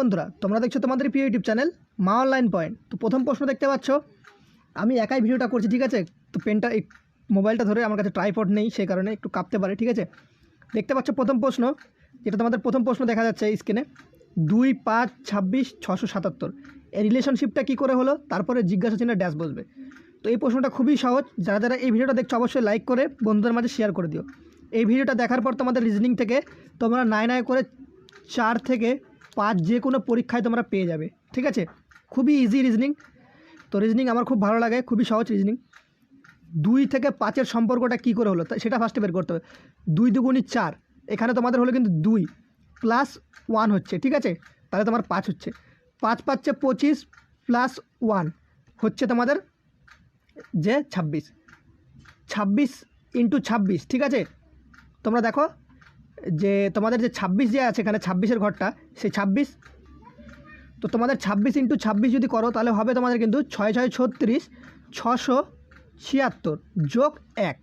বন্ধুরা, তোমরা দেখছ তোমাদের প্রিয় ইউটিউব চ্যানেল মা অনলাইন পয়েন্ট। তো প্রথম প্রশ্ন দেখতে পাচ্ছ, আমি একাই ভিডিওটা করছি, ঠিক আছে? তো পেনটা এই মোবাইলটা ধরে আমার কাছে ট্রাইপড নেই, সেই কারণে একটু কাঁপতে পারে, ঠিক আছে? দেখতে পাচ্ছ প্রথম প্রশ্ন, যেটা তোমাদের প্রথম প্রশ্ন দেখা যাচ্ছে স্ক্রিনে দুই, পাঁচ, ছাব্বিশ ছশো সাতাত্তর। এই রিলেশনশিপটা কী করে হলো? তারপরে জিজ্ঞাসা চিহ্নের ড্যাশ বসবে। তো এই প্রশ্নটা খুবই সহজ, যারা যারা এই ভিডিওটা দেখছ অবশ্যই লাইক করে, বন্ধুদের মাঝে শেয়ার করে দিও। এই ভিডিওটা দেখার পর তোমাদের রিজনিং থেকে তোমরা নাই নাই করে চার থেকে পাঁচ যে কোনো পরীক্ষায় তোমরা পেয়ে যাবে, ঠিক আছে? খুবই ইজি রিজনিং তো রিজনিং আমার খুব ভালো লাগে, খুবই সহজ রিজনিং দুই থেকে পাঁচের সম্পর্কটা কী করে হলো? সেটা ফার্স্টে বের করতে হবে। দুই দুগুণি চার, এখানে তোমাদের হলো কিন্তু দুই প্লাস ওয়ান হচ্ছে, ঠিক আছে? তাহলে তোমার পাঁচ হচ্ছে। পাঁচ পাঁচে পঁচিশ প্লাস ওয়ান হচ্ছে তোমাদের যে ছাব্বিশ। ছাব্বিশ ইন্টু ছাব্বিশ, ঠিক আছে? তোমরা দেখো যে তোমাদের যে ছাব্বিশ যে আছে এখানে ছাব্বিশের ঘরটা, সেই ছাব্বিশ, তো তোমাদের ছাব্বিশ ইন্টু ছাব্বিশ যদি করো, তাহলে হবে তোমাদের কিন্তু ছয় ছয় ছত্রিশ, ছশো ছিয়াত্তর যোগ এক।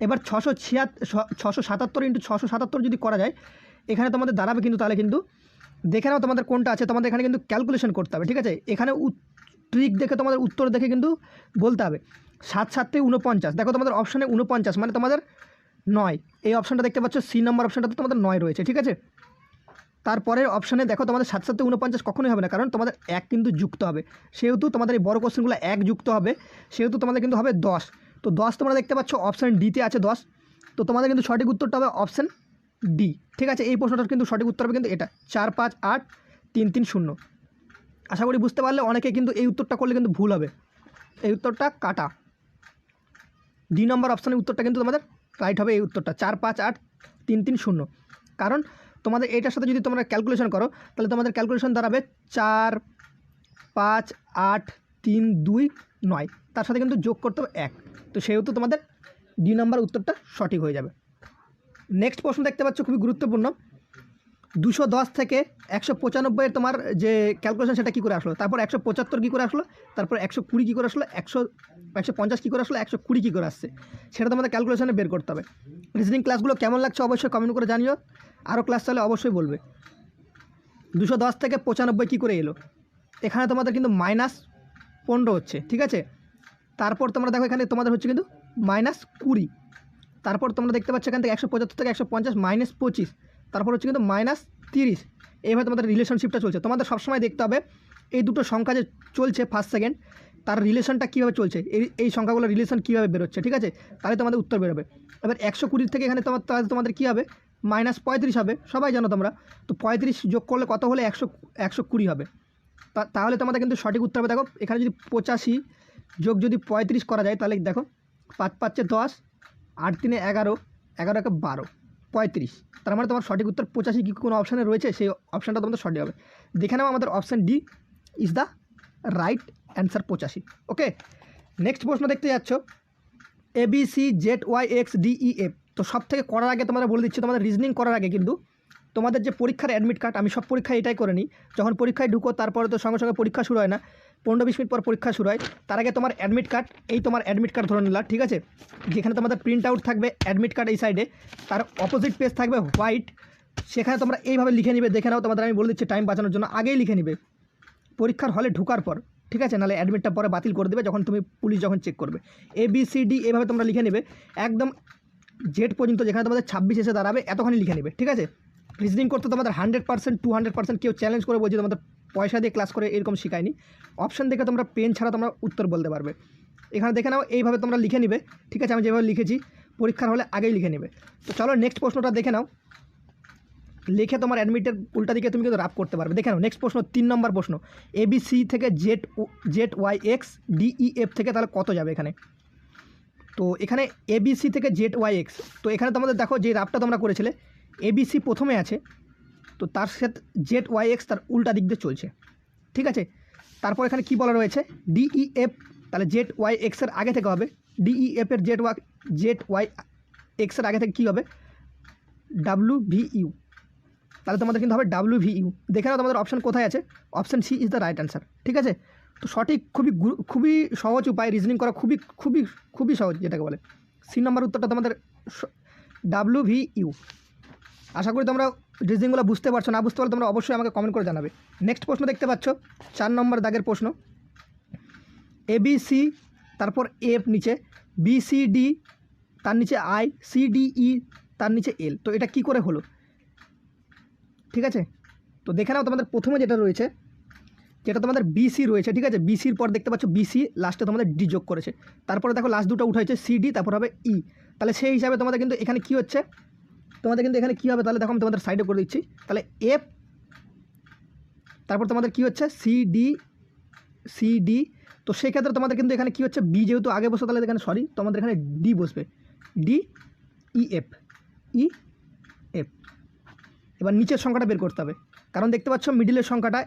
এবার ছশো ছিয়াত্তর ছশো সাতাত্তর ইন্টু ছশো সাতাত্তর যদি করা যায়, এখানে তোমাদের দাঁড়াবে কিন্তু তাহলে কিন্তু, দেখে নাও তোমাদের কোনটা আছে, তোমাদের এখানে কিন্তু ক্যালকুলেশন করতে হবে, ঠিক আছে? এখানে ট্রিক দেখে তোমাদের উত্তর দেখে কিন্তু বলতে হবে। সাত সাতে উনপঞ্চাশ দেখো তোমাদের অপশানে উনপঞ্চাশ মানে তোমাদের নয়। এই অপশানটা দেখতে পাচ্ছ সি নাম্বার অপশানটাতে তোমাদের নয় রয়েছে, ঠিক আছে? তারপরের অপশানে দেখো, তোমাদের সাত সাথে উনপঞ্চাশ কখনোই হবে না, কারণ তোমাদের এক কিন্তু যুক্ত হবে। সেহেতু তোমাদের এই বড় কোশ্চেনগুলো এক যুক্ত হবে, সেহেতু তোমাদের কিন্তু হবে দশ। তো দশ তোমরা দেখতে পাচ্ছ অপশান ডিতে আছে দশ। তো তোমাদের কিন্তু সঠিক উত্তরটা হবে অপশান ডি ঠিক আছে? এই প্রশ্নটার কিন্তু সঠিক উত্তর হবে কিন্তু এটা, চার, পাঁচ, আট, তিন তিন, শূন্য। আশা করি বুঝতে পারলে অনেকে কিন্তু এই উত্তরটা করলে কিন্তু ভুল হবে। এই উত্তরটা কাটা। ডি নম্বর অপশানের উত্তরটা কিন্তু তোমাদের রাইট হবে এই উত্তরটা। চার, পাঁচ, আট, তিন তিন, শূন্য। কারণ তোমাদের এটার সাথে যদি তোমরা ক্যালকুলেশন করো, তাহলে তোমাদের ক্যালকুলেশন দাঁড়াবে চার, পাঁচ, আট, তিন, দুই, নয়। তার সাথে কিন্তু যোগ করতে হবে এক। তো সেহেতু তোমাদের দুই নম্বর উত্তরটা সঠিক হয়ে যাবে। নেক্সট প্রশ্ন দেখতে পাচ্ছ খুবই গুরুত্বপূর্ণ। দুশো দশ থেকে একশো পঁচানব্বইয়ের তোমার যে ক্যালকুলেশন সেটা কী করে আসলো? তারপর একশো পঁচাত্তর কী করে আসলো? তারপর একশো কুড়ি কী করে আসলো? একশো একশো পঞ্চাশ কী করে আসলো? একশো কুড়ি কী করে আসছে? সেটা তোমাদের ক্যালকুলেশনে বের করতে হবে। রিজনিং ক্লাসগুলো কেমন লাগছে অবশ্যই কমেন্ট করে জানিও। আরও ক্লাস চাইলে অবশ্যই বলবে। দুশো দশ থেকে পঁচানব্বই কী করে এলো? এখানে তোমাদের কিন্তু মাইনাস পনেরো হচ্ছে, ঠিক আছে? তারপর তোমরা দেখো এখানে তোমাদের হচ্ছে কিন্তু মাইনাস কুড়ি। তারপর তোমরা দেখতে পাচ্ছ এখান থেকে একশো পঁচাত্তর থেকে একশো পঞ্চাশ মাইনাস পঁচিশ। তারপর হচ্ছে কিন্তু মাইনাস তিরিশ। এইভাবে তোমাদের রিলেশনশিপটা চলছে। তোমাদের সবসময় দেখতে হবে, এই দুটো সংখ্যা যে চলছে ফার্স্ট সেকেন্ড তার রিলেশনটা কীভাবে চলছে? এই এই সংখ্যাগুলোর রিলেশন কীভাবে বেরোচ্ছে? ঠিক আছে? তাহলে তোমাদের উত্তর বেরোবে। এবার একশো কুড়ির থেকে এখানে তোমার, তাহলে তোমাদের কী হবে? মাইনাস পঁয়ত্রিশ হবে। সবাই জানো তোমরা। তো পঁয়ত্রিশ যোগ করলে কত হলে একশো একশো কুড়ি হবে? তাহলে তোমাদের কিন্তু সঠিক উত্তর হবে। দেখো, এখানে যদি পঁচাশি যোগ যদি পঁয়ত্রিশ করা যায়, তাহলে দেখো, পাঁচ পাঁচে দশ, আট তিনে এগারো এগারো একে বারো। পঁয়ত্রিশ। তার মানে তোমার সঠিক উত্তর পঁচাশি কি কোনো অপশানে রয়েছে? সেই অপশানটা তোমাদের সঠিক হবে। দেখে নাও আমাদের option D is the right answer পঁচাশি। ওকে নেক্সট প্রশ্ন দেখতে যাচ্ছ। A B C Z Y X D E F তো সব থেকে করার আগে তোমাদের বলে দিচ্ছি, তোমাদের রিজনিং করার আগে কিন্তু তোমাদের যে পরীক্ষার অ্যাডমিট কার্ড আমি সব পরীক্ষায় এটাই করে নিই। যখন পরীক্ষায় ঢুকো, তারপরে তো সঙ্গে সঙ্গে পরীক্ষা শুরু হয় না। পনেরো বিশ মিনিট পর পরীক্ষা শুরু হয়। তার আগে তোমার অ্যাডমিট কার্ড এই তোমার অ্যাডমিট কার্ড ধরে নিলা, ঠিক আছে? যেখানে তোমাদের প্রিন্ট আউট থাকবে অ্যাডমিট কার্ড এই সাইডে তার অপোজিট পেজ থাকবে হোয়াইট সেখানে তোমরা এইভাবে লিখে নিবে, দেখে নাও, তোমাদের আমি বলে দিচ্ছি টাইম বাঁচানোর জন্য, আগেই লিখে নিবে। পরীক্ষার হলে ঢোকার পর, ঠিক আছে? নাহলে অ্যাডমিটটা পরে বাতিল করে দেবে যখন তুমি পুলিশ যখন চেক করবে। এ বি সি ডি এভাবে তোমরা লিখে নেবে। একদম জেড পর্যন্ত যেখানে তোমাদের ছাব্বিশ এসে দাঁড়াবে, এতখানি লিখে নেবে, ঠিক আছে? রিজনিং করতে তোমাদের hundred percent to hundred percent কেউ চ্যালেঞ্জ করে বলছে তোমাদের পয়সা দিয়ে ক্লাস করে এরকম শেখায়নি। অপশান দেখে তোমরা পেন ছাড়া তোমরা উত্তর বলতে পারবে। এখানে দেখে নাও, এইভাবে তোমরা লিখে নিবে। ঠিক আছে, আমি যেভাবে লিখেছি, পরীক্ষার হলে আগেই লিখে নেবে। তো চলো নেক্সট প্রশ্নটা দেখে নাও। লিখে তোমার অ্যাডমিটের উল্টা দিকে তুমি কিন্তু রাপ করতে পারবে। দেখে নাও নেক্সট প্রশ্ন, তিন নম্বর প্রশ্ন। এবিসি থেকে Z Z Y X DE F থেকে তাহলে কত যাবে এখানে? তো এখানে এবিসি থেকে জেড ওয়াই এক্স তো এখানে তোমাদের দেখো যে রাপটা তোমরা করেছিলে। এবিসি প্রথমে আছে। তো তার সাথে জেড ওয়াই এক্স তার উল্টা দিক দিয়ে চলছে। ঠিক আছে? তারপর এখানে কি বলা রয়েছে? ডিই এফ তাহলে জেড ওয়াই এক্সের আগে থেকে হবে। ডিই এফের জেড ওয়াই জেড ওয়াই এক্সের আগে থেকে কী হবে? W V U. তাহলে তোমাদের কিন্তু হবে ডাব্লিউ ভি ইউ। দেখে নাও তোমাদের অপশান কোথায় আছে। Option C is the right answer ঠিক আছে? তো সঠিক খুবই খুবই সহজ উপায় রিজনিং করা খুবই খুবই খুবই সহজ যেটাকে বলে। সি নম্বর উত্তরটা তোমাদের ডাব্লিউ ভি ইউ। আশা করি তোমরা রিজনিংগুলো বুঝতে পারছ, না বুঝতে পারলে তোমরা অবশ্যই আমাকে কমেন্ট করে জানাবে। নেক্সট প্রশ্ন দেখতে পাচ্ছ, চার নম্বর দাগের প্রশ্ন। এ বি সি তারপর এফ নিচে বি সি ডি তার নিচে আই সি ডি ই তার নিচে এল তো এটা কি করে হলো? ঠিক আছে? তো দেখে নাও তোমাদের প্রথমে যেটা রয়েছে, যেটা তোমাদের বিসি রয়েছে, ঠিক আছে? বিসির পর দেখতে পাচ্ছ বিসি লাস্টে তোমাদের ডি যোগ করেছে। তারপরে দেখো লাস্ট দুটো উঠাইছে সিডি তারপর হবে ই তাহলে সেই হিসাবে তোমাদের কিন্তু এখানে কি হচ্ছে? তোমাদের কিন্তু এখানে কী হবে তাহলে দেখো আমি তোমাদের সাইডে করে দিচ্ছি। তাহলে এফ তারপর তোমাদের কি হচ্ছে? সিডি সিডি তো সেই ক্ষেত্রে তোমাদের কিন্তু এখানে কি হচ্ছে? বি যেহেতু আগে বসে, তাহলে এখানে সরি তোমাদের এখানে ডি বসবে। D E F E F এবার নিচের সংখ্যাটা বের করতে হবে। কারণ দেখতে পাচ্ছ মিডিলের সংখ্যাটা,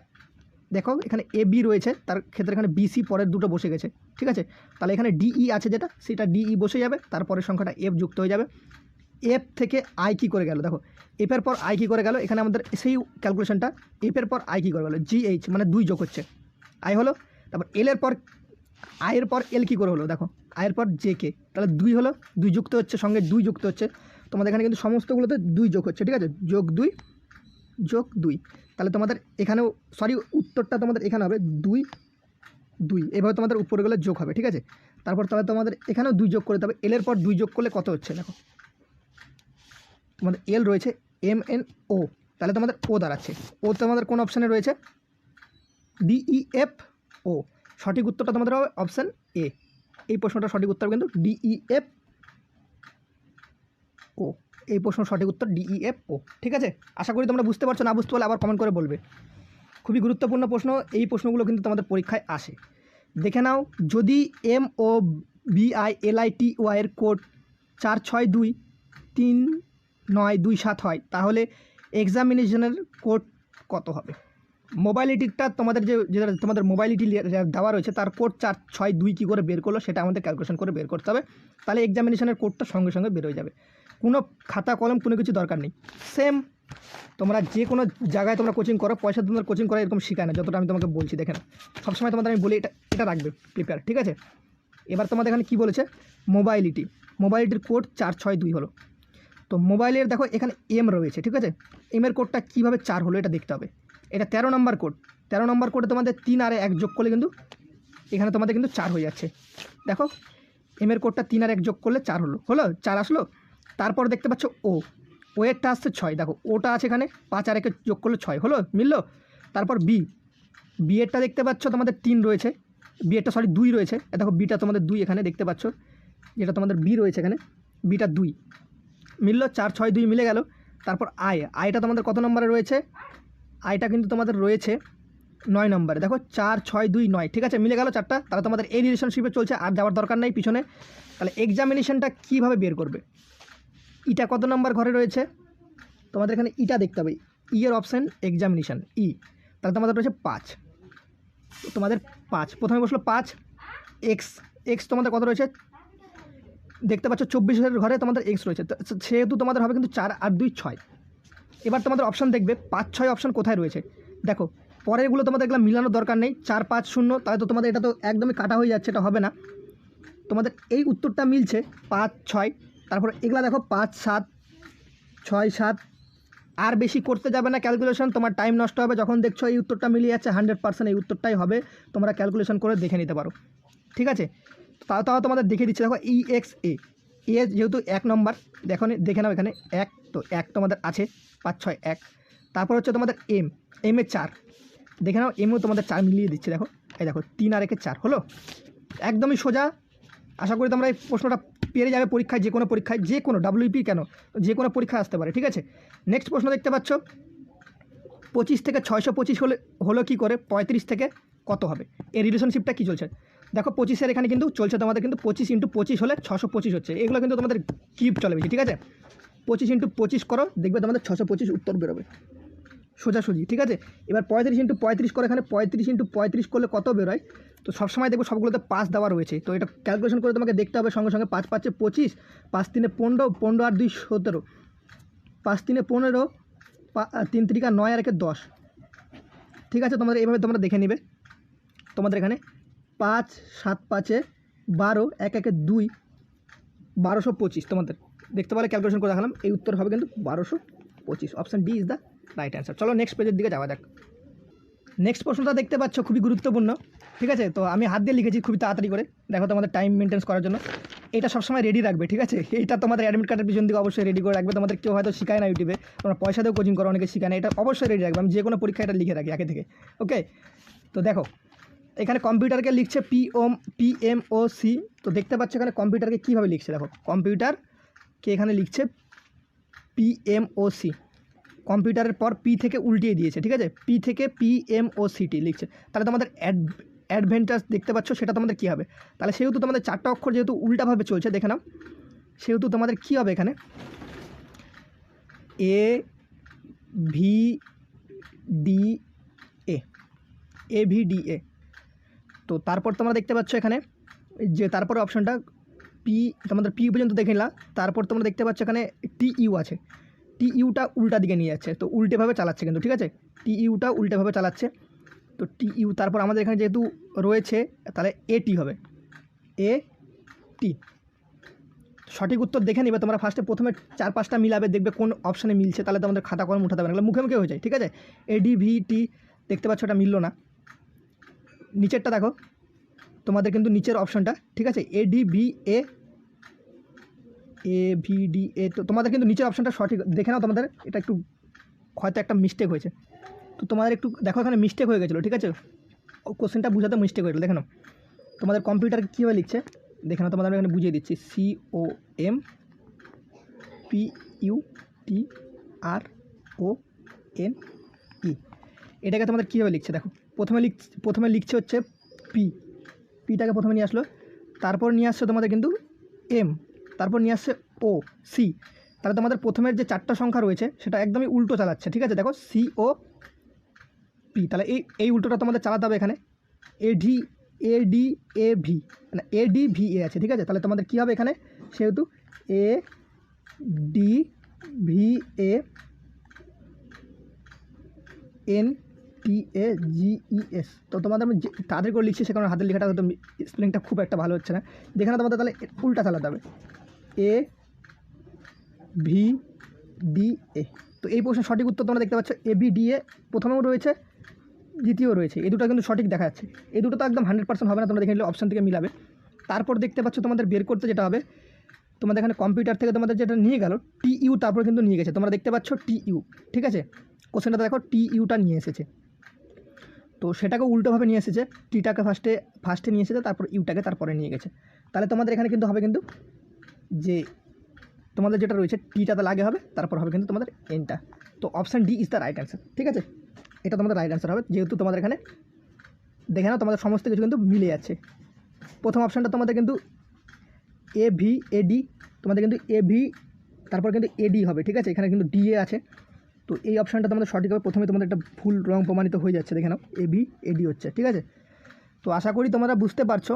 দেখো এখানে এ বি রয়েছে, তার ক্ষেত্রে এখানে বিসি পরের দুটো বসে গেছে। ঠিক আছে? তাহলে এখানে ডিই আছে যেটা, সেটা ডিই বসে যাবে, তারপরের সংখ্যাটা এফ যুক্ত হয়ে যাবে। এফ থেকে আই কী করে গেল? দেখো এফের পর আই কী করে গেল? এখানে আমাদের সেই ক্যালকুলেশনটা এফের পর আই কী করে গেল? জিএইচ মানে দুই যোগ হচ্ছে। আই হলো, তারপর এলের পর আয়ের পর এল কী করে হলো? দেখো আয়ের পর জে কে তাহলে দুই হলো, দুই যুক্ত হচ্ছে, সঙ্গে দুই যুক্ত হচ্ছে। তোমাদের এখানে কিন্তু সমস্তগুলোতে দুই যোগ হচ্ছে, ঠিক আছে? যোগ দুই যোগ দুই। তাহলে তোমাদের এখানেও সরি উত্তরটা তোমাদের এখানে হবে দুই দুই। এভাবে তোমাদের উপরগুলো যোগ হবে, ঠিক আছে? তারপর তাহলে তোমাদের এখানেও দুই যোগ করতে হবে। এলের পর দুই যোগ করলে কত হচ্ছে? দেখো তোমাদের এল রয়েছে এম এন ও তাহলে তোমাদের ও দাঁড়াচ্ছে। ও তোমাদের কোন অপশানে রয়েছে? ডিই এফ ও সঠিক উত্তরটা তোমাদের হবে অপশান এ এই প্রশ্নটা সঠিক উত্তর কিন্তু ডিই এফ ও এই প্রশ্ন সঠিক উত্তর ডিইএফ ও ঠিক আছে? আশা করি তোমরা বুঝতে পারছ, না বুঝতে পারলে আবার কমেন্ট করে বলবে। খুবই গুরুত্বপূর্ণ প্রশ্ন, এই প্রশ্নগুলো কিন্তু তোমাদের পরীক্ষায় আসে। দেখে নাও, যদি এম ও বিআই এলআই টি ওয়াইয়ের কোড চার ছয় দুই তিন নয়, দুই, সাত হয়। তাহলে এক্সামিনেশনের কোড কত হবে? মোবাইল মোবাইলিটিটা তোমাদের যে যেটা তোমাদের মোবাইলিটি দেওয়া রয়েছে, তার কোড চার, ছয়, দুই কী করে বের করল সেটা আমাদের ক্যালকুলেশন করে বের করতে হবে। তাহলে এক্সামিনেশনের কোডটা সঙ্গে সঙ্গে বের হয়ে যাবে। কোনো খাতা, কলম, কোনো কিছু দরকার নেই। সেম তোমরা যে কোনো জায়গায় তোমরা কোচিং করো, পয়সা তোমাদের কোচিং করা এরকম শেখায় না, যতটা আমি তোমাকে বলছি দেখে না সবসময় তোমাদের আমি বলি, এটা এটা রাখবে প্রিপেয়ার ঠিক আছে? এবার তোমাদের এখানে কী বলেছে? মোবাইল মোবাইলিটি মোবাইলিটির কোড চার, ছয়, দুই হলো। তো মোবাইলের দেখো এখানে এম রয়েছে, ঠিক আছে? এমের কোডটা কীভাবে চার হলো এটা দেখতে হবে। এটা তেরো নম্বর কোড তেরো নম্বর কোডে তোমাদের তিন আর এক যোগ করলে কিন্তু এখানে তোমাদের কিন্তু চার হয়ে যাচ্ছে। দেখো এমের কোডটা তিন আর এক যোগ করলে চার হলো। হলো? চার আসলো? তারপর দেখতে পাচ্ছ ও ওয়েরটা আসছে ছয়। দেখো ওটা আছে এখানে, পাঁচ আর একে যোগ করলে ছয়। হলো? মিললো? তারপর বি বিয়েরটা দেখতে পাচ্ছ তোমাদের তিন রয়েছে। বিয়েরটা সরি দুই রয়েছে। দেখো বিটা তোমাদের দুই এখানে দেখতে পাচ্ছ। যেটা তোমাদের বি রয়েছে এখানে বিটা দুই। মিললো চার, ছয়, দুই মিলে গেল। তারপর আয়। আয়টা তোমাদের কত নম্বরে রয়েছে? আয়টা কিন্তু তোমাদের রয়েছে নয় নম্বরে। দেখো, চার, ছয়, দুই, নয়। ঠিক আছে, মিলে গেল চারটা। তাহলে তোমাদের এই রিলেশনশিপে চলছে, আর যাওয়ার দরকার নেই পিছনে। তাহলে এক্সামিনেশনটা কীভাবে বের করবে? ইটা কত নম্বর ঘরে রয়েছে? তোমাদের এখানে ইটা দেখতে হবে। ই এর অপশান এক্সামিনেশান ই তাহলে তোমাদের রয়েছে পাঁচ। তোমাদের পাঁচ। প্রথমে বসল পাঁচ। এক্স এক্স তোমাদের কত রয়েছে? দেখতে পাচ্ছ চব্বিশের ঘরে তোমাদের এক্স রয়েছে। সেহেতু তোমাদের হবে কিন্তু চার আর দুই ছয়। এবার তোমাদের অপশান দেখবে, পাঁচ ছয় অপশান কোথায় রয়েছে? দেখো, পরেরগুলো তোমাদের এগুলো মিলানোর দরকার নেই, চার, পাঁচ, শূন্য, তাহলে তো তোমাদের এটা তো একদমই কাটা হয়ে যাচ্ছে, এটা হবে না। তোমাদের এই উত্তরটা মিলছে, পাঁচ, ছয়, তারপর এগুলো দেখো, পাঁচ, সাত, ছয়, সাত, আর বেশি করতে যাবে না ক্যালকুলেশন তোমার টাইম নষ্ট হবে, যখন দেখছ এই উত্তরটা মিলিয়ে যাচ্ছে হান্ড্রেড পার্সেন্ট এই উত্তরটাই হবে, তোমরা ক্যালকুলেশন করে দেখে নিতে পারো। ঠিক আছে? তাও তাও তোমাদের দেখে দিচ্ছে, দেখো ই এক্স এ এ যেহেতু এক নম্বর, দেখো দেখে নাও এখানে, এক, তো এক তোমাদের আছে, পাঁচ, ছয়, এক। তারপর হচ্ছে তোমাদের এম এম এ চার। দেখে নাও এমও তোমাদের চার মিলিয়ে দিচ্ছে, দেখো। এই দেখো, তিন আর একে চার, হলো? একদমই সোজা। আশা করি তোমরা এই প্রশ্নটা পেরে যাবে পরীক্ষায়, যে কোনো পরীক্ষায়, যে কোনো ডাব্লিউপি কেন, যে কোনো পরীক্ষায় আসতে পারে, ঠিক আছে? নেক্সট প্রশ্ন দেখতে পাচ্ছ। পঁচিশ থেকে ছয়শো পঁচিশ হলে, হলো কী করে? পঁয়ত্রিশ থেকে কত হবে? এই রিলেশনশিপটা কী চলছে? দেখো পঁচিশের এখানে কিন্তু চলছে, তোমাদের কিন্তু পঁচিশ ইন্টু পঁচিশ হলে ছশো পঁচিশ হচ্ছে। এগুলো কিন্তু তোমাদের কিপ চলে বেশি, ঠিক আছে? পঁচিশ ইন্টু পঁচিশ করো, দেখবে তোমাদের ছশো পঁচিশ উত্তর বেরোবে। সোজাসুজি, ঠিক আছে? এবার পঁয়ত্রিশ ইন্টু পঁয়ত্রিশ করে, এখানে পঁয়ত্রিশ ইন্টু পঁয়ত্রিশ করলে কত বেরোয়? তো সবসময় দেখব সবগুলোতে পাঁচ দেওয়া রয়েছে। তো এটা ক্যালকুলেশন করে তোমাকে দেখতে হবে, সঙ্গে সঙ্গে পাঁচ পাঁচে পঁচিশ, পাঁচ তিনে পনেরো পনেরো আর দুই সতেরো। পাঁচ তিনে পনেরো তিন তিরিকা নয় আর একে দশ। ঠিক আছে? তোমাদের এইভাবে তোমরা দেখে নিবে। তোমাদের এখানে পাঁচ, সাত, পাঁচে বারো, এক, একে দুই, বারোশো পঁচিশ। তোমাদের দেখতে পারলে ক্যালকুলেশন করে দেখালাম, এই উত্তর হবে কিন্তু বারোশো পঁচিশ। Option D is the right answer চলো নেক্সট পেজের দিকে যাওয়া যাক। নেক্সট প্রশ্নটা দেখতে পাচ্ছ, খুবই গুরুত্বপূর্ণ। ঠিক আছে? তো আমি হাত দিয়ে লিখেছি খুবই তাড়াতাড়ি করে। দেখো তোমাদের টাইম মেনটেন্স করার জন্য। এটা সবসময় রেডি রাখবে, ঠিক আছে? এটা তোমাদের অ্যাডমিট কার্ডের পিছন দিকে অবশ্যই রেডি করে রাখবে। তোমাদের কেউ হয়তো শেখায় না ইউটিউবে তোমরা পয়সা দিয়েও কোচিং করো, অনেকে শেখায় না। এটা অবশ্যই রেডি রাখবে। আমি যে কোনো পরীক্ষা এটা লিখে রাখি আগে থেকে। ওকে তো দেখো এখানে কম্পিউটারকে লিখছে P O M P M O C তো দেখতে পাচ্ছ এখানে কম্পিউটারকে কীভাবে লিখছে, দেখো। কম্পিউটারকে এখানে লিখছে পি এম ও সি কম্পিউটারের পর পি থেকে উল্টিয়ে দিয়েছে, ঠিক আছে? পি থেকে পি এম ও সিটি লিখছে। তাহলে তোমাদের অ্যাড, অ্যাডভেন্টাস দেখতে পাচ্ছ, সেটা তোমাদের কী হবে? তাহলে সেহেতু তোমাদের চারটা অক্ষর যেহেতু উল্টাভাবে চলছে, দেখে নাও। সেহেতু তোমাদের কী হবে এখানে? A V D A A V D A তো তারপর তোমরা দেখতে পাচ্ছ এখানে যে তারপরে অপশানটা, পি, তোমাদের পি পর্যন্ত দেখে নিলাম। তারপর তোমরা দেখতে পাচ্ছ এখানে টি ইউ আছে। টি ইউটা উল্টা দিকে নিয়ে যাচ্ছে, তো উল্টেভাবে চালাচ্ছে কিন্তু, ঠিক আছে? টি ইউটা উল্টেভাবে চালাচ্ছে, তো টি ইউ, তারপর আমাদের এখানে যেহেতু রয়েছে, তাহলে এ টি হবে। এ টি। সঠিক উত্তর দেখে নিবে, তোমরা ফার্স্টে প্রথমে চার পাঁচটা মিলাবে, দেখবে কোন অপশানে মিলছে, তাহলে তোমাদের খাতা কলম উঠাতে পারে মুখে মুখে হয়ে যায়, ঠিক আছে? এ ডি ভি টি দেখতে পাচ্ছ ওটা মিললো না। নিচেরটা দেখো। তোমাদের কিন্তু নিচের অপশনটা ঠিক আছে? A D V A A V D A তো তোমাদের কিন্তু নিচের অপশনটা সঠিক, দেখে নাও তোমাদের, এটা একটু হয়তো একটা মিস্টেক হয়েছে। তো তোমাদের একটু দেখো এখানে মিস্টেক হয়ে গেছিল, ঠিক আছে? কোশ্চেনটা বুঝাতে মিস্টেক হয়েছিল দেখে নাও। তোমাদের কম্পিউটার কীভাবে লিখছে? দেখে নাও, তোমাদের এখানে বুঝিয়ে দিচ্ছি। C O M P U T R O N E এটাকে তোমাদের কীভাবে লিখছে, দেখো। প্রথমে লিখ, প্রথমে লিখছে হচ্ছে পি পিটাকে প্রথমে নিয়ে আসলো। তারপর নিয়ে আসছে তোমাদের কিন্তু এম তারপর নিয়ে আসছে ও সি তাহলে তোমাদের প্রথমের যে চারটা সংখ্যা রয়েছে, সেটা একদমই উল্টো চালাচ্ছে, ঠিক আছে? দেখো সি ও পি তাহলে এই এই উল্টোটা তোমাদের চালাতে হবে এখানে। A D A D A V মানে এ ডি ভি এ আছে, ঠিক আছে? তাহলে তোমাদের কী হবে এখানে? সেহেতু A D V A N T A G E S তো তোমাদের আমি তাদের করে লিখছি সেখানে হাতের লেখাটা হয়তো স্পেলিংটা খুব একটা ভালো হচ্ছে না। যেখানে তোমাদের তাহলে উল্টা চালাতে হবে। এ ভি ডি এ তো এই প্রশ্নের সঠিক উত্তর তোমরা দেখতে পাচ্ছ এ বি ডি এ প্রথমেও রয়েছে দ্বিতীয় রয়েছে। এই দুটো কিন্তু সঠিক দেখা যাচ্ছে এই দুটো তো একদম হান্ড্রেড পার্সেন্ট হবে না, তোমরা দেখে অপশান থেকে মিলাবে। তারপর দেখতে পাচ্ছ তোমাদের বের করতে যেটা হবে, তোমাদের এখানে কম্পিউটার থেকে তোমাদের যেটা নিয়ে গেল টি ইউ তারপর কিন্তু নিয়ে গেছে। তোমরা দেখতে পাচ্ছ টি ইউ ঠিক আছে? কোশ্চেনটা দেখো টি ইউটা নিয়ে এসেছে। তো সেটাকে উল্টোভাবে নিয়ে এসেছে। টিটাকে ফার্স্টে ফার্স্টে নিয়ে এসেছে, তারপর ইউটাকে তারপরে নিয়ে গেছে। তাহলে তোমাদের এখানে কিন্তু হবে কিন্তু যে তোমাদের যেটা রয়েছে, টিটাতে লাগে হবে, তারপর হবে কিন্তু তোমাদের এনটা তো option D is the right answer ঠিক আছে? এটা তোমাদের রাইট অ্যান্সার হবে, যেহেতু তোমাদের এখানে দেখে নাও, তোমাদের সমস্ত কিছু কিন্তু মিলে যাচ্ছে। প্রথম অপশানটা তোমাদের কিন্তু এ ভি এ ডি তোমাদের কিন্তু এ ভি তারপর কিন্তু এডি হবে, ঠিক আছে? এখানে কিন্তু ডিএ আছে। তো এই অপশানটা তোমাদের সঠিক হবে প্রথমে তোমাদের একটা ভুল রং প্রমাণিত হয়ে যাচ্ছে, দেখে নাও এ ভি এডি হচ্ছে, ঠিক আছে? তো আশা করি তোমরা বুঝতে পারছ।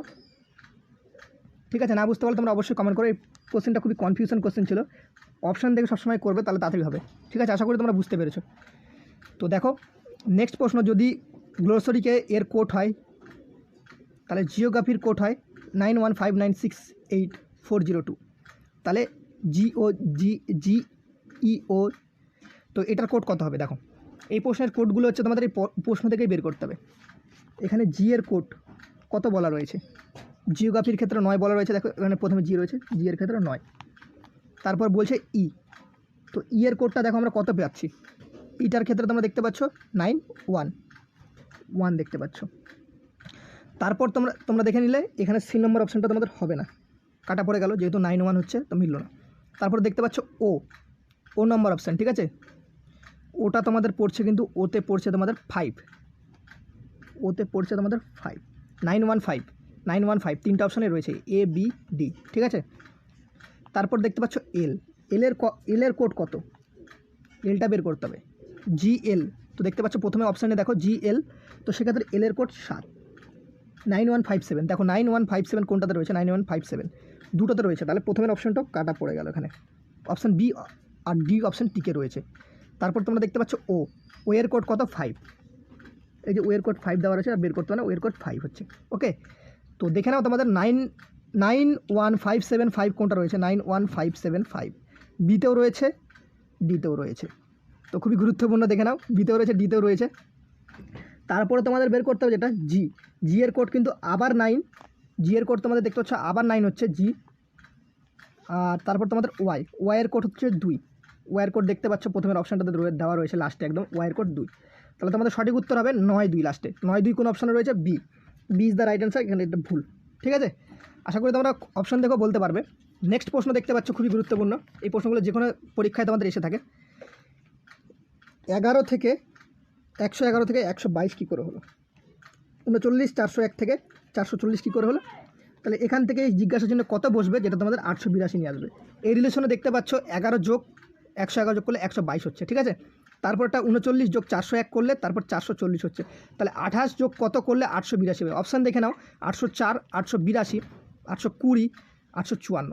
ঠিক আছে, না বুঝতে পারলে তোমরা অবশ্যই কমেন্ট করো। এই কোশ্চেনটা খুবই কনফিউশন কোশ্চেন ছিল। অপশান দেখে সবসময় করবে, তাহলে তাড়াতাড়ি হবে। ঠিক আছে, আশা করি তোমরা বুঝতে পেরেছ। তো দেখো নেক্সট প্রশ্ন, যদি গ্লোসরিকে এর কোড হয়, তাহলে জিওগ্রাফির কোড হয় nine one five nine six eight four zero two তাহলে জিও জি জি ইও তো এটার কোড কত হবে? দেখো, এই প্রশ্নের কোডগুলো হচ্ছে তোমাদের এই প্রশ্ন থেকেই বের করতে হবে। এখানে জি এর কোড কত বলা রয়েছে? জিওগ্রাফির ক্ষেত্রে নয় বলা রয়েছে, দেখো এখানে প্রথমে জি রয়েছে জি এর ক্ষেত্রে নয়। তারপর বলছে ই তো ই এর কোডটা দেখো আমরা কত পাচ্ছি? ইটার ক্ষেত্রে তোমরা দেখতে পাচ্ছ নাইন ওয়ান ওয়ান দেখতে পাচ্ছ। তারপর তোমরা তোমরা দেখে নিলে এখানে সি নম্বর অপশানটা তোমাদের হবে না। কাটা পড়ে গেল, যেহেতু নাইন ওয়ান হচ্ছে, তো মিললো না। তারপর দেখতে পাচ্ছ ও ও নম্বর অপশান ঠিক আছে? ওটা তোমাদের পড়ছে কিন্তু ওতে পড়ছে তোমাদের ফাইভ ওতে পড়ছে তোমাদের five nine one five nine one five তিনটা অপশানে রয়েছে এ বি ডি ঠিক আছে? তারপর দেখতে পাচ্ছ এল এলের ক এলের কোড কত? এলটা বের করতে হবে। জি এল তো দেখতে পাচ্ছ প্রথমে অপশানে দেখো জি এল তো সেক্ষেত্রে এলের কোড সাত। নাইন ওয়ান ফাইভ সেভেন দেখো নাইন ওয়ান ফাইভ সেভেন কোনটাতে রয়েছে? নাইন ওয়ান ফাইভ সেভেন দুটোতে রয়েছে। তাহলে প্রথমের অপশানটাও কাটা পড়ে গেল এখানে। Option B or D option টিকে রয়েছে। তারপর তোমরা দেখতে পাচ্ছ ও ওয়ের কোড কত? ফাইভ এই যে ওয়ের কোড ফাইভ দেওয়া রয়েছে বের করতে না ওয়ের কোড ফাইভ হচ্ছে। ওকে তো দেখে নাও তোমাদের nine nine one five seven five কোনটা রয়েছে? Nine one five seven five বিতেও রয়েছে ডিতেও রয়েছে। তো খুবই গুরুত্বপূর্ণ দেখে নাও বিতেও রয়েছে ডিতেও রয়েছে। তারপরে তোমাদের বের করতে হবে যেটা জি জি এর কোড কিন্তু আবার নাইন জি এর কোড তোমাদের দেখতে পাচ্ছ, আবার নাইন হচ্ছে জি আর তারপর তোমাদের ওয়াই ওয়াইয়ের কোড হচ্ছে দুই। ওয়াইয়ের কোড দেখতে পাচ্ছ, প্রথমের অপশানটাতে দেওয়া রয়েছে লাস্টে একদম ওয়াইয়ের কোড দুই। তাহলে তোমাদের সঠিক উত্তর হবে নয় দুই লাস্টে নয় দুই কোন অপশানে রয়েছে? B B is the right answer এখানে এটা ভুল। ঠিক আছে? আশা করি তোমরা অপশান দেখো বলতে পারবে। নেক্সট প্রশ্ন দেখতে পাচ্ছ, খুবই গুরুত্বপূর্ণ। এই প্রশ্নগুলো যে কোনো পরীক্ষায় তোমাদের এসে থাকে। এগারো থেকে একশো এগারো থেকে একশো বাইশ কী করে হলো? উনচল্লিশ, চারশো এক থেকে চারশো চল্লিশ কী করে হলো? তাহলে এখান থেকে জিজ্ঞাসার জন্য কত বসবে, যেটা তোমাদের আটশো বিরাশি নিয়ে আসবে। এই রিলেশনে দেখতে পাচ্ছ, এগারো যোগ একশো এগারো যোগ করলে একশো বাইশ হচ্ছে, ঠিক আছে? তারপরটা উনচল্লিশ যোগ চারশো এক করলে তারপর চারশো চল্লিশ হচ্ছে। তাহলে আঠাশ যোগ কত করলে আটশো বিরাশি হবে? অপশান দেখে নাও, আটশো চার, আটশো বিরাশি, আটশো কুড়ি, আটশো চুয়ান্ন।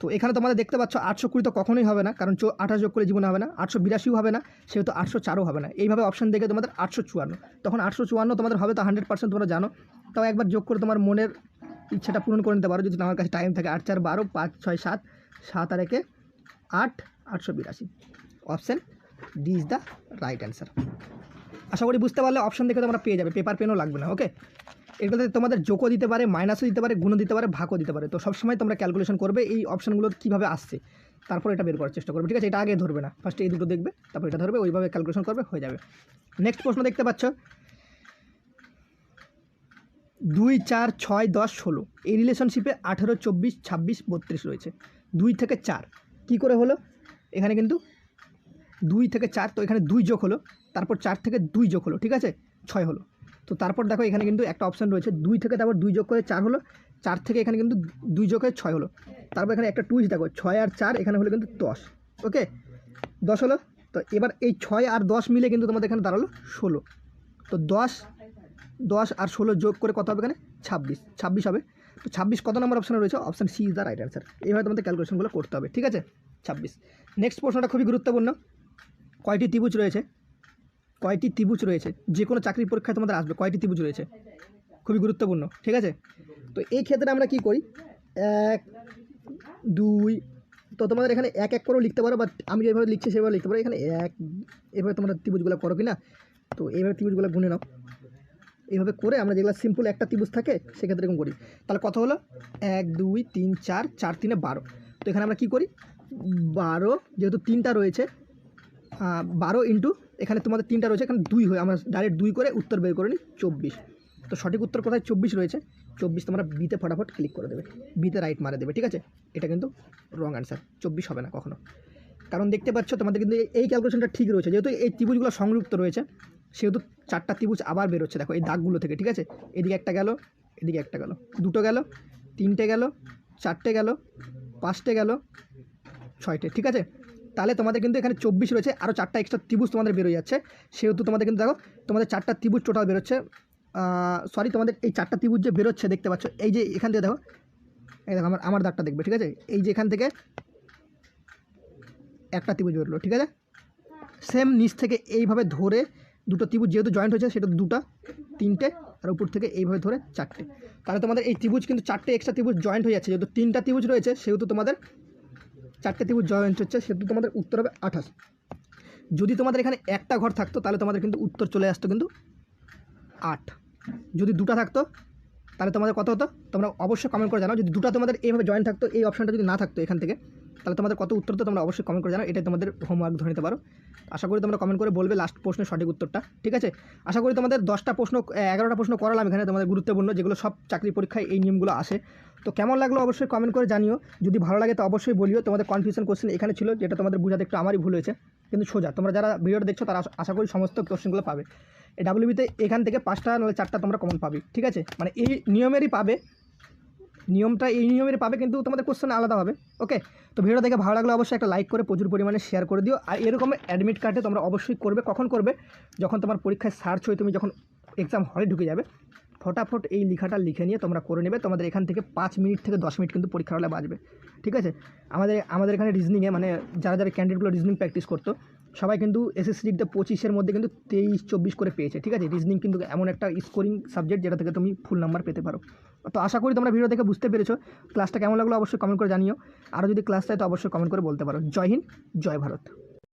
তো এখানে তোমাদের দেখতে পাচ্ছ আটশো কুড়ি তো কখনোই হবে না, কারণ আঠাশ যোগ করে জীবনে হবে না, আটশো বিরাশিও হবে না, সেহেতু আটশো চারও হবে না। এইভাবে অপশান দেখে তোমাদের আটশো চুয়ান্ন। তখন আটশো চুয়ান্ন তোমাদের হবে তো হান্ড্রেড পার্সেন্ট তোমরা জানো। তাও একবার যোগ করে তোমার মনের ইচ্ছাটা পূরণ করে নিতে পারো, যদি আমার কাছে টাইম থাকে আট চার বারো, পাঁচ ছয় সাত সাত আর একে আট আটশো বিরাশি। Option D is the right answer আশা করি বুঝতে পারলে অপশান দেখে তোমরা পেয়ে যাবে। পেপার পেনও লাগবে না ওকে এগুলোতে তোমাদের যোগও দিতে পারে মাইনাসও দিতে পারে, গুণও দিতে পারে, ভাগও দিতে পারে। তো সবসময় তোমরা ক্যালকুলেশন করবে এই অপশানগুলো কীভাবে আসছে। তারপর এটা বের করার চেষ্টা করবে, ঠিক আছে? এটা আগে ধরবে না। ফার্স্টে এই দুটো দেখবে, তারপর এটা ধরবে, ওইভাবে ক্যালকুলেশন করবে, হয়ে যাবে। নেক্সট প্রশ্ন দেখতে পাচ্ছ। দুই, চার, ছয়, দশ, ষোলো। এই রিলেশনশিপে আঠেরো, চব্বিশ, ছাব্বিশ, বত্রিশ রয়েছে। দুই থেকে চার। কি করে হলো? এখানে কিন্তু দুই থেকে চার, তো এখানে দুই যোগ হলো, তারপর চার থেকে দুই যোগ হলো, ঠিক আছে? ছয় হলো। তো তারপর দেখো এখানে কিন্তু একটা অপশান রয়েছে, দুই থেকে তারপর দুই যোগ করে চার হলো, চার থেকে এখানে কিন্তু দুই যোগ হয়ে ছয় হলো। তারপর এখানে একটা টুইস্ট দেখো, ছয় আর চার এখানে হলো কিন্তু দশ ওকে দশ হলো, তো এবার এই ছয় আর দশ মিলে কিন্তু তোমাদের এখানে দাঁড়াল ষোলো। তো দশ দশ আর ষোলো যোগ করে কত হবে এখানে? ছাব্বিশ ছাব্বিশ হবে। তো ছাব্বিশ কত নম্বর অপশানে রয়েছে? Option C is the right answer এইভাবে তোমাদের ক্যালকুলেশনগুলো করতে হবে, ঠিক আছে? ছাব্বিশ। নেক্সট প্রশ্নটা খুবই গুরুত্বপূর্ণ। কয়টি ত্রিভুজ রয়েছে? কয়টি ত্রিভুজ রয়েছে? যে কোনো চাকরির পরীক্ষায় তোমাদের আসবে। কয়টি ত্রিভুজ রয়েছে? খুবই গুরুত্বপূর্ণ, ঠিক আছে? তো এই ক্ষেত্রে আমরা কি করি? এক, দুই, তো তোমাদের এখানে এক এক করেও লিখতে পারো বা আমি যেভাবে লিখছি সেভাবে লিখতে পারো। এখানে এক, এভাবে তোমরা ত্রিভুজগুলো করো কি না? তো এইভাবে ত্রিভুজগুলো গুনে নাও। এইভাবে করে আমরা যেগুলো সিম্পল একটা ত্রিভুজ থাকে, সেক্ষেত্রে এরকম করি। তাহলে কত হলো? এক, দুই, তিন, চার চার, তিনে বারো। তো এখানে আমরা কি করি? বারো, যেহেতু তিনটা রয়েছে বারো ইন্টু এখানে তোমাদের তিনটা রয়েছে, এখানে দুই হয়ে, আমরা ডাইরেক্ট দুই করে উত্তর বের করে নিই, চব্বিশ। তো সঠিক উত্তর কোথায়? চব্বিশ রয়েছে। চব্বিশ তোমরা বিতে ফটাফট ক্লিক করে দেবে। বিতে রাইট মারে দেবে, ঠিক আছে? এটা কিন্তু রং অ্যান্সার চব্বিশ হবে না কখনো। কারণ দেখতে পাচ্ছ, তোমাদের কিন্তু এই- এই ক্যালকুলেশনটা ঠিক রয়েছে। যেহেতু এই ত্রিভুজগুলো সংযুক্ত রয়েছে, সেহেতু চারটা ত্রিভুজ আবার বেরোচ্ছে দেখো, এই দাগগুলো থেকে, ঠিক আছে? এদিকে একটা গেল, এদিকে একটা গেল। দুটো গেল, তিনটে গেল, চারটে গেল, পাঁচটে গেল ছয়টে, ঠিক আছে? তাহলে তোমাদের কিন্তু এখানে চব্বিশ রয়েছে আরও চারটা এক্সট্রা ত্রিভুজ তোমাদের বেরোয় যাচ্ছে। সেহেতু তোমাদের কিন্তু দেখো, তোমাদের চারটা ত্রিভুজ টোটাল বেরোচ্ছে। সরি তোমাদের এই চারটা ত্রিভুজ যে বেরোচ্ছে দেখতে পাচ্ছ, এই যে এখান থেকে দেখো, এই দেখো, আমার আমার দাগটা দেখবে, ঠিক আছে? এই যে এখান থেকে একটা ত্রিভুজ বেরোলো, ঠিক আছে? সেম নিচ থেকে এইভাবে ধরে দুটো ত্রিভুজ যেহেতু জয়েন্ট হয়েছে, সেটা দুটো, তিনটে, আর উপর থেকে এইভাবে ধরে চারটে। তাহলে তোমাদের এই ত্রিভুজ কিন্তু চারটে এক্সট্রা ত্রিভুজ জয়েন্ট হয়ে যাচ্ছে, যেহেতু তিনটা ত্রিভুজ রয়েছে, সেহেতু তোমাদের চারটে ত্রিভুজ জয়েন্ট হচ্ছে, সেহেতু তোমাদের উত্তর হবে আঠাশ। যদি তোমাদের এখানে একটা ঘর থাকতো, তাহলে তোমাদের কিন্তু উত্তর চলে আসতো কিন্তু আট। যদি দুটা থাকতো, তাহলে তোমাদের কত হতো? তোমরা অবশ্যই কমেন্ট করে জানাও। যদি দুটা তোমাদের এইভাবে জয়েন থাকতো, এই অপশানটা যদি না থাকতো এখান থেকে তাহলে তোমাদের কত উত্তর তো তোমরা অবশ্যই কমেন্ট করে জানাও। এটাই তোমাদের হোমওয়ার্ক ধরে নিতে পারো। আশা করি তোমরা কমেন্ট করে বলবে লাস্ট প্রশ্নের সঠিক উত্তরটা, ঠিক আছে? আশা করি তোমাদের দশটা প্রশ্ন এগারোটা প্রশ্ন করালাম এখানে তোমাদের গুরুত্বপূর্ণ, যেগুলো সব চাকরি পরীক্ষায় এই নিয়মগুলো আসে। তো কেমন লাগল অবশ্যই কমেন্ট করে জানিও। যদি ভালো লাগে তো অবশ্যই বলিও। তোমাদের কনফিউশন কোশ্চেন এখানে ছিল, যেটা তোমাদের বোঝাতে একটু আমারই ভুল হয়েছে, কিন্তু সোজা। তোমরা যারা ভিডিওটা দেখছ তারা আশা- করি সমস্ত কোশ্চেনগুলো পাবে। এই ডাব্লিউবিতে এখান থেকে পাঁচটা নাহলে চারটা তোমরা কমন পাবে, ঠিক আছে? মানে এই নিয়মেরই পাবে নিয়মটা এই নিয়মের পাবে, কিন্তু তোমাদের কোশ্চেন আলাদা হবে ওকে তো ভিডিও দেখে ভালো লাগলে অবশ্যই একটা লাইক করে প্রচুর পরিমাণে শেয়ার করে দিও। আর এরকম অ্যাডমিট কার্ডে তোমরা অবশ্যই করবে, কখন করবে? যখন তোমার পরীক্ষায় সার্চ হয়ে তুমি যখন এক্সাম হলে ঢুকে যাবে, ফটাফট এই লেখাটা লিখে নিয়ে তোমরা করে নেবে। তোমাদের এখান থেকে পাঁচ মিনিট থেকে দশ মিনিট কিন্তু পরীক্ষার হলে বাজবে ঠিক আছে? আমাদের আমাদের এখানে রিজনিংয়ে মানে যারা যারা ক্যান্ডিডেটগুলো রিজনিং প্র্যাকটিস করতো সবাই কিন্তু এসএসসি লিখতে পঁচিশের মধ্যে কিন্তু তেইশ, চব্বিশ করে পেয়েছে, ঠিক আছে? রিজনিং কিন্তু এমন একটা স্কোরিং সাবজেক্ট যেটা থেকে তুমি ফুল নাম্বার পেতে পারো। তো আশা করি তোমরা ভিডিও দেখে বুঝতে পেরেছ। ক্লাসটা কেমন লাগল অবশ্যই কমেন্ট করে জানিও। আরও যদি ক্লাস চাই তো অবশ্যই কমেন্ট করে বলতে পারো। জয় হিন্দ, জয় ভারত।